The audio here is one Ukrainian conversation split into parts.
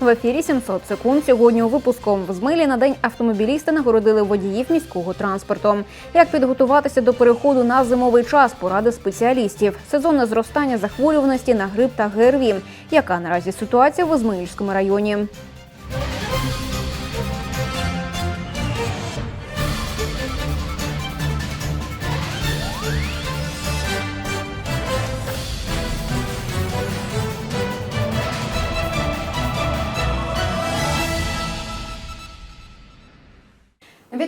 В ефірі 700 секунд. Сьогодні у випуску в Змилі на день автомобілісти нагородили водіїв міського транспорту. Як підготуватися до переходу на зимовий час? Поради спеціалістів. Сезонне зростання захворюваності на грип та ГРВІ. Яка наразі ситуація в Ізмаїльському районі?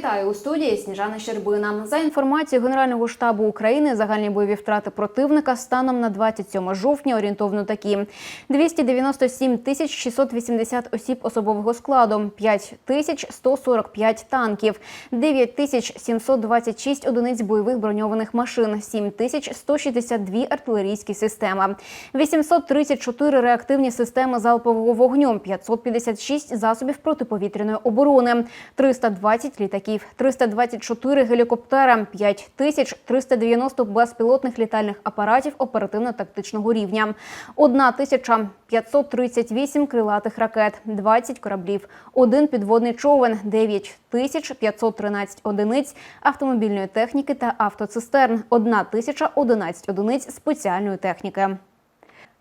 Вітаю у студії Сніжана Щербина. За інформацією Генерального штабу України, загальні бойові втрати противника станом на 27 жовтня орієнтовно такі: 297 тисяч 680 осіб особового складу, 5 тисяч 145 танків, 9 тисяч 726 одиниць бойових броньованих машин, 7 тисяч 162 артилерійські системи, 834 реактивні системи залпового вогню, 556 засобів протиповітряної оборони, 320 літаків, 324 гелікоптера, 5390 безпілотних літальних апаратів оперативно-тактичного рівня, 1538 крилатих ракет, 20 кораблів, один підводний човен, 9513 одиниць автомобільної техніки та автоцистерн, 1011 одиниць спеціальної техніки.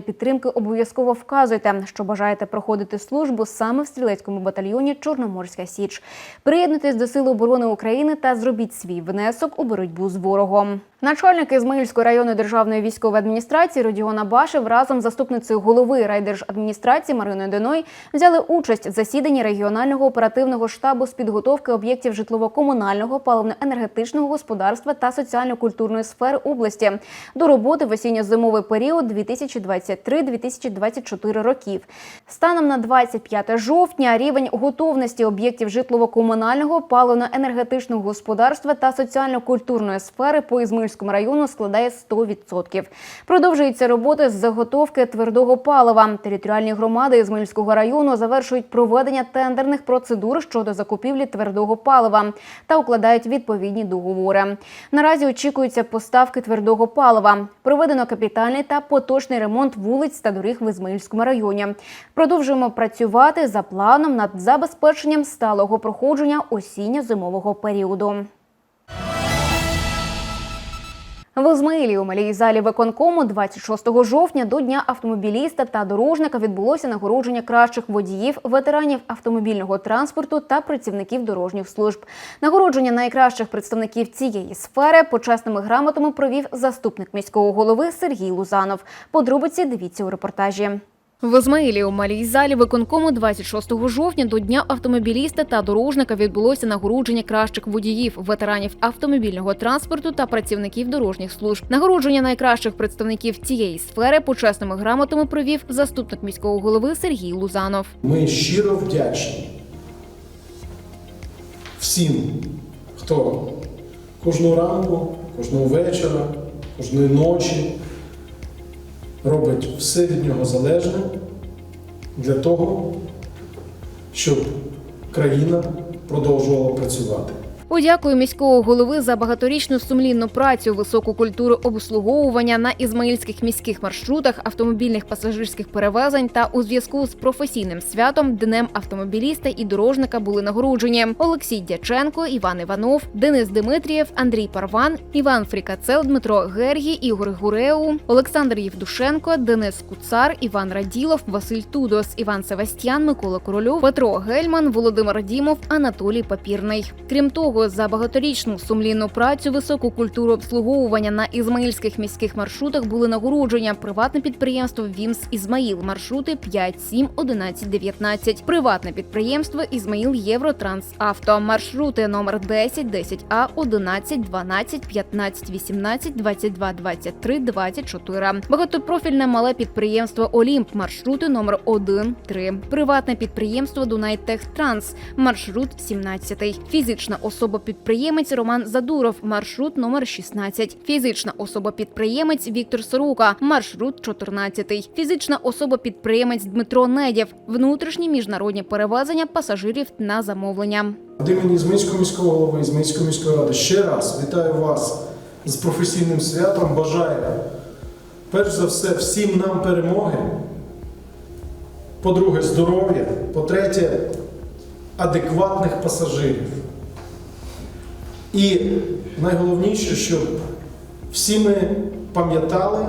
підтримки обов'язково вказуйте, що бажаєте проходити службу саме в стрілецькому батальйоні Чорноморська Січ. Приєднуйтесь до Сил оборони України та зробіть свій внесок у боротьбу з ворогом. Начальник Ізмаїльської районної державної військової адміністрації Родіона Башев разом з заступницею голови райдержадміністрації Мариною Деной взяли участь в засіданні регіонального оперативного штабу з підготовки об'єктів житлово-комунального, паливно-енергетичного господарства та соціально-культурної сфери області до роботи в осінньо-зимовий період 2023-2024 років. Станом на 25 жовтня рівень готовності об'єктів житлово-комунального, паливно-енергетичного господарства та соціально-культурної сфери по Ізмаїльському району складає 100%. Продовжується робота з заготовки твердого палива. Територіальні громади Ізмаїльського району завершують проведення тендерних процедур щодо закупівлі твердого палива та укладають відповідні договори. Наразі очікуються поставки твердого палива. Проведено капітальний та поточний ремонт вулиць та доріг в Ізмаїльському районі. Продовжуємо працювати за планом над забезпеченням сталого проходження осінньо-зимового періоду. В Ізмаїлі у малій залі виконкому 26 жовтня до Дня автомобіліста та дорожника відбулося нагородження кращих водіїв, ветеранів автомобільного транспорту та працівників дорожніх служб. Нагородження найкращих представників цієї сфери почесними грамотами провів заступник міського голови Сергій Лузанов. Подробиці дивіться у репортажі. В Ізмаїлі у малій залі виконкому 26 жовтня до Дня автомобіліста та дорожника відбулося нагородження кращих водіїв, ветеранів автомобільного транспорту та працівників дорожніх служб. Нагородження найкращих представників цієї сфери почесними грамотами провів заступник міського голови Сергій Лузанов. Ми щиро вдячні всім, хто кожного ранку, кожного вечора, кожної ночі робить все від нього залежне для того, щоб країна продовжувала працювати. Подякую міського голови за багаторічну сумлінну працю, високу культуру обслуговування на ізмаїльських міських маршрутах, автомобільних пасажирських перевезень та у зв'язку з професійним святом Днем автомобіліста і дорожника були нагороджені Олексій Дяченко, Іван Іванов, Денис Дмитрієв, Андрій Парван, Іван Фрікацел, Дмитро Гергій, Ігор Гуреу, Олександр Євдушенко, Денис Куцар, Іван Раділов, Василь Тудос, Іван Севастьян, Микола Корольов, Петро Гельман, Володимир Дімов, Анатолій Папірний. Крім того, подяку за багаторічну сумлінну працю, високу культуру обслуговування на ізмаїльських міських маршрутах були нагородження. Приватне підприємство Вімс Ізмаїл маршрути 5, 7, 11, 19. Приватне підприємство Ізмаїл Євротрансавто маршрути номер 10, 10А, 11, 12, 15, 18, 22, 23, 24. Багатопрофільне мале підприємство Олімп маршрути номер 1, 3. Приватне підприємство Дунайтехтранс маршрут 17. Фізична особа-підприємець Роман Задуров маршрут номер 16. Фізична особа-підприємець Віктор Сорока маршрут 14. Фізична особа-підприємець Дмитро Недєв внутрішні міжнародні перевезення пасажирів на замовлення. Від імені Ізмаїльського міського голови, Ізмаїльської міської ради ще раз вітаю вас з професійним святом. Бажаю, перш за все, всім нам перемоги. По-друге, здоров'я. По-третє, адекватних пасажирів. І найголовніше, щоб всі ми пам'ятали,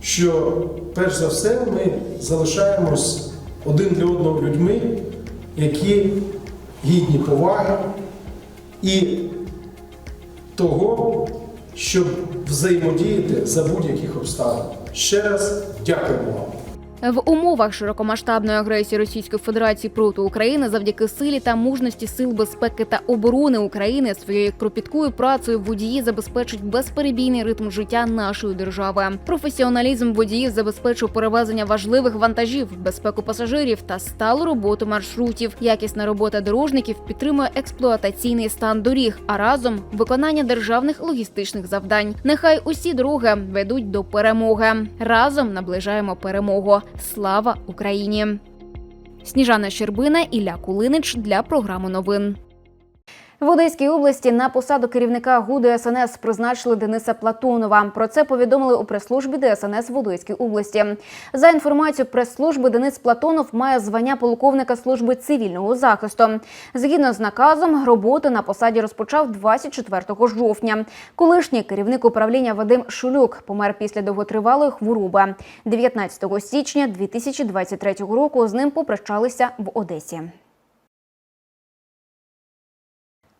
що перш за все ми залишаємось один для одного людьми, які гідні поваги і того, щоб взаємодіяти за будь-яких обставин. Ще раз дякуємо вам. В умовах широкомасштабної агресії Російської Федерації проти України завдяки силі та мужності сил безпеки та оборони України своєю кропіткою працею водії забезпечують безперебійний ритм життя нашої держави. Професіоналізм водіїв забезпечує перевезення важливих вантажів, безпеку пасажирів та сталу роботу маршрутів. Якісна робота дорожників підтримує експлуатаційний стан доріг, а разом виконання державних логістичних завдань. Нехай усі дороги ведуть до перемоги. Разом наближаємо перемогу. Слава Україні! Сніжана Щербина, Ілля Кулинич для програми новин. В Одеській області на посаду керівника ГУ ДСНС призначили Дениса Платонова. Про це повідомили у прес-службі ДСНС в Одеській області. За інформацією прес-служби, Денис Платонов має звання полковника служби цивільного захисту. Згідно з наказом, роботу на посаді розпочав 24 жовтня. Колишній керівник управління Вадим Шулюк помер після довготривалої хвороби. 19 січня 2023 року з ним попрощалися в Одесі.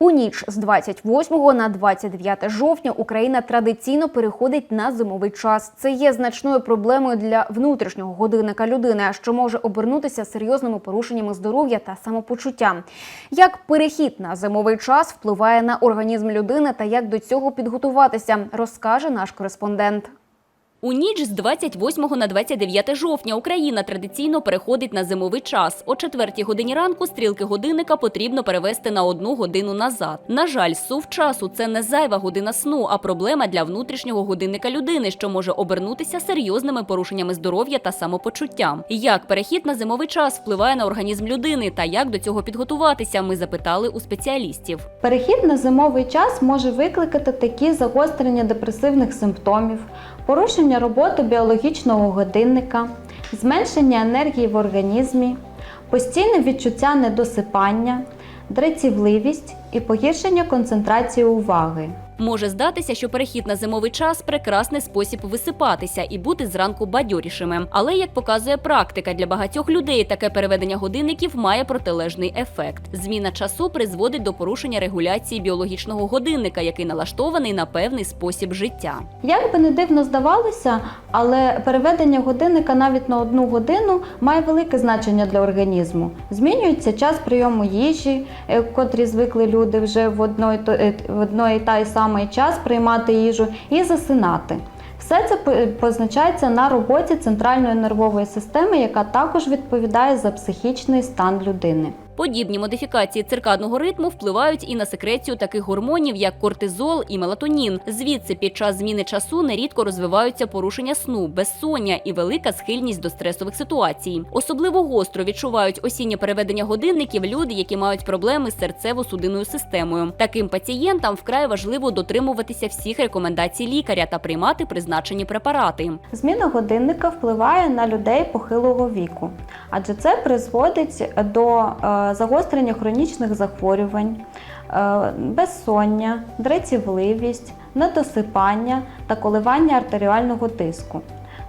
У ніч з 28 на 29 жовтня Україна традиційно переходить на зимовий час. Це є значною проблемою для внутрішнього годинника людини, що може обернутися серйозними порушеннями здоров'я та самопочуття. Як перехід на зимовий час впливає на організм людини та як до цього підготуватися, розкаже наш кореспондент. У ніч з 28 на 29 жовтня Україна традиційно переходить на зимовий час. О 4 годині ранку стрілки годинника потрібно перевести на одну годину назад. На жаль, сув часу це не зайва година сну, а проблема для внутрішнього годинника людини, що може обернутися серйозними порушеннями здоров'я та самопочуттям. Як перехід на зимовий час впливає на організм людини та як до цього підготуватися? Ми запитали у спеціалістів. Перехід на зимовий час може викликати такі загострення депресивних симптомів, порушення роботи біологічного годинника, зменшення енергії в організмі, постійне відчуття недосипання, дратівливість і погіршення концентрації уваги. Може здатися, що перехід на зимовий час прекрасний спосіб висипатися і бути зранку бадьорішими. Але як показує практика, для багатьох людей таке переведення годинників має протилежний ефект. Зміна часу призводить до порушення регуляції біологічного годинника, який налаштований на певний спосіб життя. Як би не дивно здавалося, але переведення годинника навіть на одну годину має велике значення для організму. Змінюється час прийому їжі, е, котрі звикли люди вже в одної е, та й самий час приймати їжу і засинати. Все це позначається на роботі центральної нервової системи, яка також відповідає за психічний стан людини. Подібні модифікації циркадного ритму впливають і на секрецію таких гормонів, як кортизол і мелатонін. Звідси під час зміни часу нерідко розвиваються порушення сну, безсоння і велика схильність до стресових ситуацій. Особливо гостро відчувають осіннє переведення годинників люди, які мають проблеми з серцево-судинною системою. Таким пацієнтам вкрай важливо дотримуватися всіх рекомендацій лікаря та приймати призначені препарати. Зміна годинника впливає на людей похилого віку, адже це призводить до е, загострення хронічних захворювань, е, безсоння, дратівливість, недосипання та коливання артеріального тиску.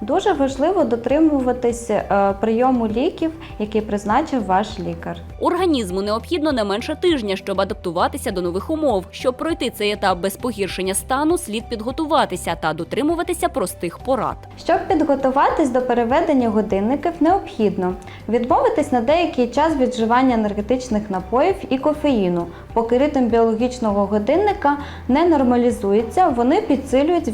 Дуже важливо дотримуватись е, прийому ліків, який призначив ваш лікар. Організму необхідно не менше тижня, щоб адаптуватися до нових умов. Щоб пройти цей етап без погіршення стану, слід підготуватися та дотримуватися простих порад. Щоб підготуватись до переведення годинників, необхідно відмовитись на деякий час від вживання енергетичних напоїв і кофеїну. Поки ритм біологічного годинника не нормалізується, вони підсилюють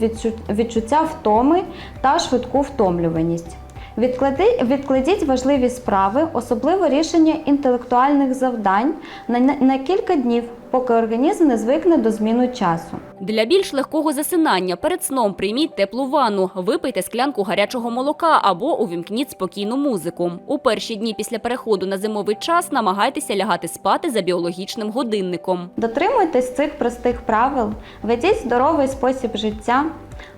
відчуття втоми та швидку втомлюваність. Відклади- відкладіть важливі справи, особливо рішення інтелектуальних завдань на, на кілька днів, поки організм не звикне до зміну часу. Для більш легкого засинання перед сном прийміть теплу ванну, випийте склянку гарячого молока або увімкніть спокійну музику. У перші дні після переходу на зимовий час намагайтеся лягати спати за біологічним годинником. Дотримуйтесь цих простих правил, ведіть здоровий спосіб життя,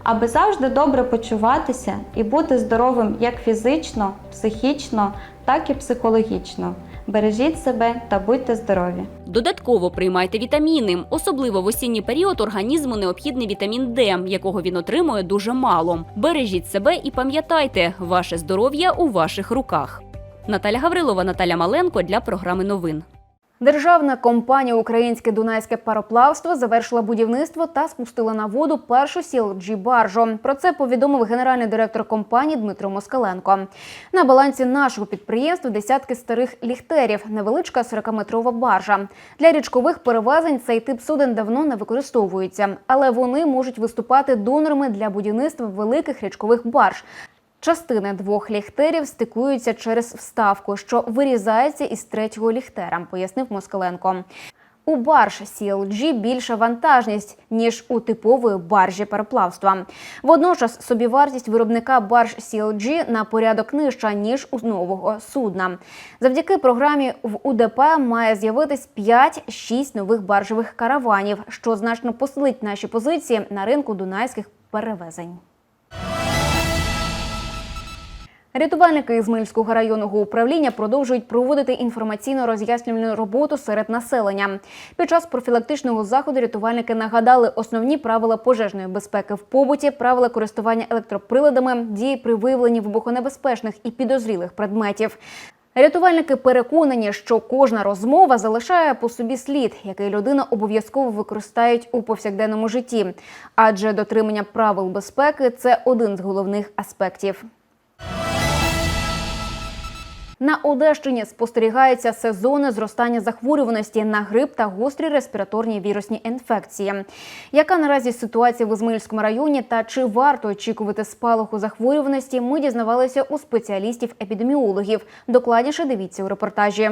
аби завжди добре почуватися і бути здоровим як фізично, психічно, так і психологічно. Бережіть себе та будьте здорові! Додатково приймайте вітаміни. Особливо в осінній період організму необхідний вітамін Д, якого він отримує дуже мало. Бережіть себе і пам'ятайте, ваше здоров'я у ваших руках. Наталя Гаврилова, Наталя Маленко для програми новин. Державна компанія Українське Дунайське пароплавство завершила будівництво та спустила на воду першу CLG баржу. Про це повідомив генеральний директор компанії Дмитро Москаленко. На балансі нашого підприємства десятки старих ліхтерів, невеличка 40-метрова баржа. Для річкових перевезень цей тип суден давно не використовується, але вони можуть виступати донорами для будівництва великих річкових барж. Частини двох ліхтерів стикуються через вставку, що вирізається із третього ліхтера, пояснив Москаленко. У барж CLG більша вантажність, ніж у типової баржі пароплавства. Водночас собівартість виробника барж CLG на порядок нижча, ніж у нового судна. Завдяки програмі в УДП має з'явитись 5-6 нових баржових караванів, що значно посилить наші позиції на ринку дунайських перевезень. Рятувальники Ізмаїльського районного управління продовжують проводити інформаційно-роз'яснювальну роботу серед населення. Під час профілактичного заходу рятувальники нагадали основні правила пожежної безпеки в побуті, правила користування електроприладами, дії при виявленні вибухонебезпечних і підозрілих предметів. Рятувальники переконані, що кожна розмова залишає по собі слід, який людина обов'язково використають у повсякденному житті, адже дотримання правил безпеки це один з головних аспектів. На Одещині спостерігається сезонне зростання захворюваності на грип та гострі респіраторні вірусні інфекції. Яка наразі ситуація в Ізмаїльському районі та чи варто очікувати спалаху захворюваності? Ми дізнавалися у спеціалістів-епідеміологів. Докладніше дивіться у репортажі.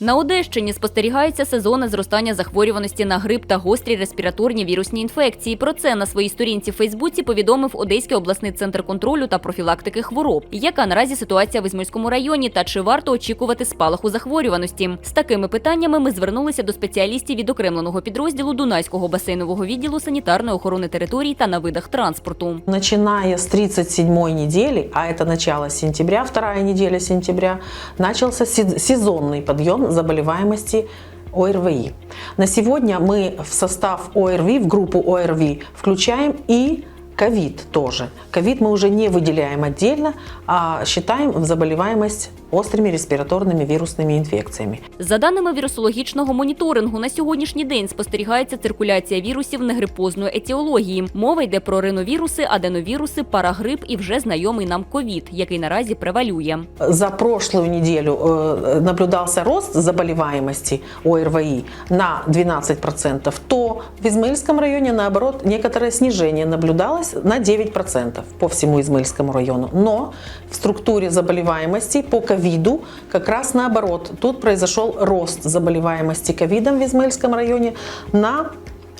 На Одещині спостерігається сезонне зростання захворюваності на грип та гострі респіраторні вірусні інфекції. Про це на своїй сторінці в Фейсбуці повідомив Одеський обласний центр контролю та профілактики хвороб. Яка наразі ситуація в Ізмаїльському районі та чи варто очікувати спалаху захворюваності? З такими питаннями ми звернулися до спеціалістів відокремленого підрозділу Дунайського басейнового відділу санітарної охорони територій та на видах транспорту. Начиная с 37 недели, а это начало сентября, вторая неделя сентября, начался се- сезонный подъем заболеваемости ОРВИ. На сегодня мы в состав ОРВИ, в группу ОРВИ включаем и ковид тоже. Ковид мы уже не выделяем отдельно, а считаем в заболеваемость острыми респираторными вирусными инфекциями. За даними вірусологічного моніторингу, на сьогоднішній день спостерігається циркуляція вірусів негрипозної етіології. Мова йде про риновіруси, аденовіруси, парагрип і вже знайомий нам ковід, який наразі превалює. За прошлую неделю э, наблюдался рост заболеваемости ОРВИ на 12%, то в Измаильском районе, наоборот, некоторое снижение наблюдалось на 9% по всему Измаильскому району. Но в структуре заболеваемости по ковиду как раз наоборот. Тут произошел рост заболеваемости ковидом в Измаильском районе на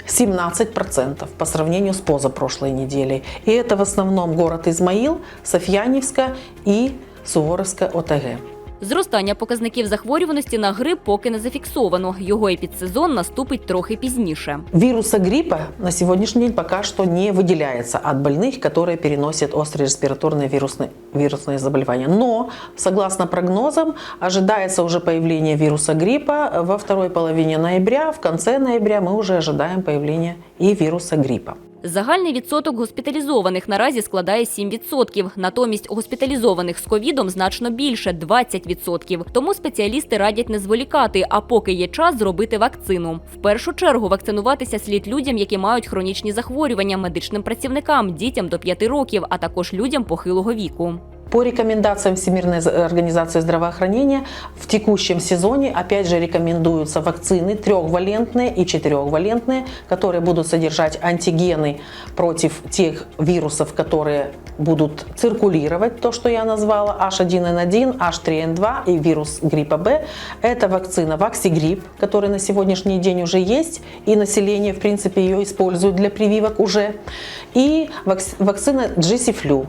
17% по сравнению с позапрошлой неделей. И это в основном город Измаил, Софьяневска и Суворовская ОТГ. Зростання показників захворюваності на грип поки не зафіксовано. Його епідсезон наступить трохи пізніше. Вируса гриппа на сегодняшний день пока что не выделяется от больных, которые переносят острые респираторные вирусные, вирусные заболевания. Но, согласно прогнозам, ожидается уже появление вируса гриппа во второй половине ноября. В конце ноября мы уже ожидаем появления и вируса гриппа. Загальний відсоток госпіталізованих наразі складає 7%. Натомість госпіталізованих з ковідом значно більше 20%. Тому спеціалісти радять не зволікати, а поки є час зробити вакцину. В першу чергу вакцинуватися слід людям, які мають хронічні захворювання, медичним працівникам, дітям до 5 років, а також людям похилого віку. По рекомендациям Всемирной организации здравоохранения в текущем сезоне опять же рекомендуются вакцины трехвалентные и четырехвалентные, которые будут содержать антигены против тех вирусов, которые будут циркулировать, то, что я назвала, H1N1, H3N2 и вирус гриппа Б. Это вакцина Ваксигрипп, который на сегодняшний день уже есть, и население, в принципе, ее использует для прививок уже. И вакцина GC-Flu.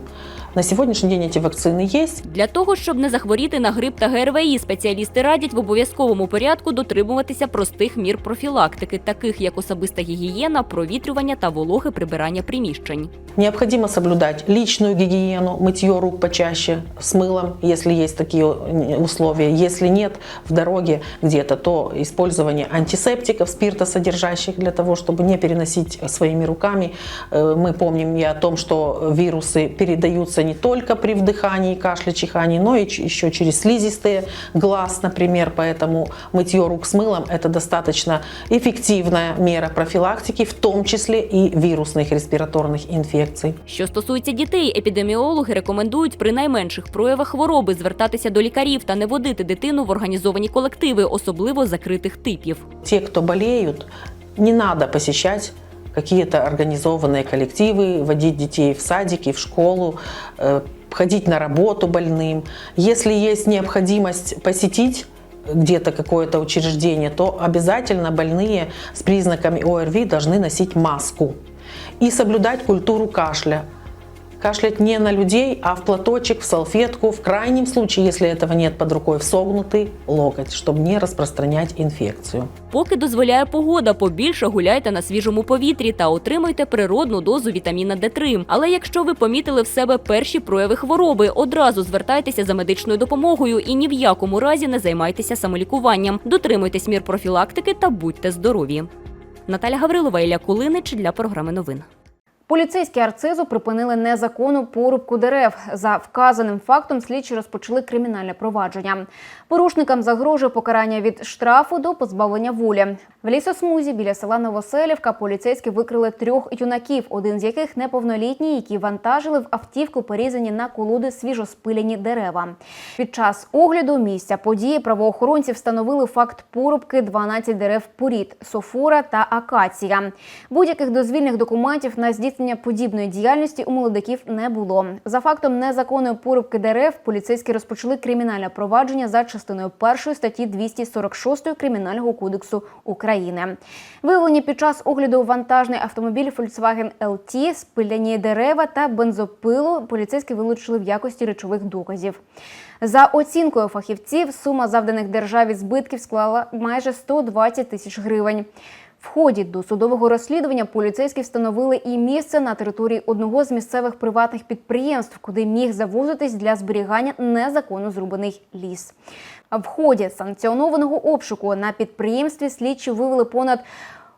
На сьогоднішній день ці вакцини є. Для того, щоб не захворіти на грип та ГРВІ, спеціалісти радять в обов'язковому порядку дотримуватися простих мір профілактики, таких як особиста гігієна, провітрювання та вологе прибирання приміщень. Необходимо соблюдать личную гигиену, мытье рук почаще с мылом, если есть такие условия. Если нет, в дороге где-то, то использование антисептиков, спиртосодержащих для того, чтобы не переносить своими руками. Э, Мы помним и о том, что вирусы передаются не только при вдыхании, кашле, чихании, но и ч- еще через слизистые глаз, например. Поэтому мытье рук с мылом – это достаточно эффективная мера профилактики, в том числе и вирусных респираторных инфекций. Що стосується дітей, епідеміологи рекомендують при найменших проявах хвороби звертатися до лікарів та не водити дитину в організовані колективи, особливо закритих типів. Те, кто болеют, не надо посещать какие-то организованные коллективы, водить детей в садики, в школу, э, ходить на работу больным. Если есть необходимость посетить где-то какое-то учреждение, то обязательно больные с признаками ОРВИ должны носить маску и соблюдать культуру кашля. Кашлять не на людей, а в платочек, в салфетку, в крайнем случае, если этого нет под рукой, в согнутый локоть, чтобы не распространять инфекцию. Поки дозволяє погода, побільше гуляйте на свіжому повітрі та отримуйте природну дозу вітаміна Д3. Але якщо ви помітили в себе перші прояви хвороби, одразу звертайтеся за медичною допомогою і ні в якому разі не займайтеся самолікуванням. Дотримуйтесь мір профілактики та будьте здорові. Наталя Гаврилова, Ілля Кулинич для програми новин. Поліцейські арцизу припинили незаконну порубку дерев. За вказаним фактом слідчі розпочали кримінальне провадження. Порушникам загрожує покарання від штрафу до позбавлення волі. В лісосмузі біля села Новоселівка поліцейські викрили трьох юнаків, один з яких неповнолітній, які вантажили в автівку порізані на колоди свіжоспилені дерева. Під час огляду місця події правоохоронці встановили факт порубки 12 дерев порід софора та акація. Будь-яких дозвільних документів на здійснення подібної діяльності у молодиків не було. За фактом незаконної порубки дерев поліцейські розпочали кримінальне провадження за частиною першої статті 246 Кримінального кодексу України. Виявлені під час огляду вантажний автомобіль Volkswagen LT, спиляні дерева та бензопилу поліцейські вилучили в якості речових доказів. За оцінкою фахівців, сума завданих державі збитків склала майже 120 тисяч гривень. В ході досудового розслідування поліцейські встановили і місце на території одного з місцевих приватних підприємств, куди міг завозитись для зберігання незаконно зрубаний ліс. В ході санкціонованого обшуку на підприємстві слідчі вивели понад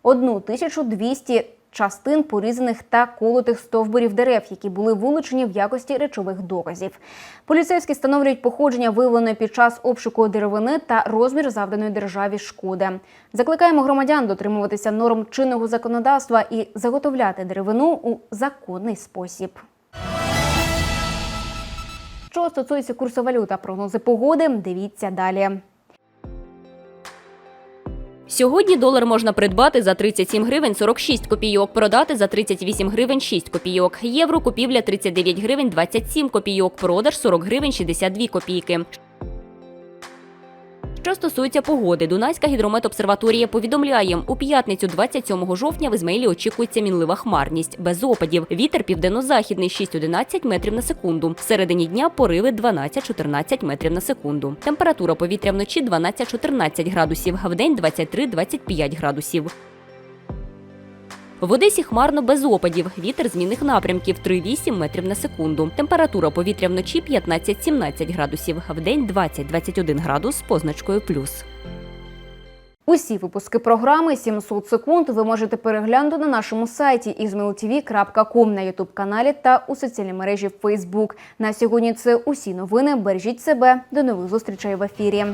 1200 частин порізаних та колотих стовбурів дерев, які були вилучені в якості речових доказів. Поліцейські встановлюють походження виявленої під час обшуку деревини та розмір завданої державі шкоди. Закликаємо громадян дотримуватися норм чинного законодавства і заготовляти деревину у законний спосіб. Що стосується курсу валют та прогнози погоди, дивіться далі. Сьогодні долар можна придбати за 37 гривень 46 копійок, продати за 38 гривень 6 копійок. Євро купівля 39 гривень 27 копійок, продаж 40 гривень 62 копійки. Що стосується погоди, Дунайська гідрометобсерваторія повідомляє, у п'ятницю 27 жовтня в Ізмаїлі очікується мінлива хмарність, без опадів. Вітер південно-західний 6-11 метрів на секунду. В середині дня пориви 12-14 метрів на секунду. Температура повітря вночі 12-14 градусів, вдень 23-25 градусів. В Одесі хмарно без опадів. Вітер змінних напрямків 3-8 метрів на секунду. Температура повітря вночі 15-17 градусів, вдень 20-21 градус з позначкою плюс. Усі випуски програми «700 секунд ви можете переглянути на нашому сайті izmailtv.com, на ютуб каналі та у соціальній мережі Facebook. На сьогодні це усі новини. Бережіть себе. До нових зустрічей в ефірі.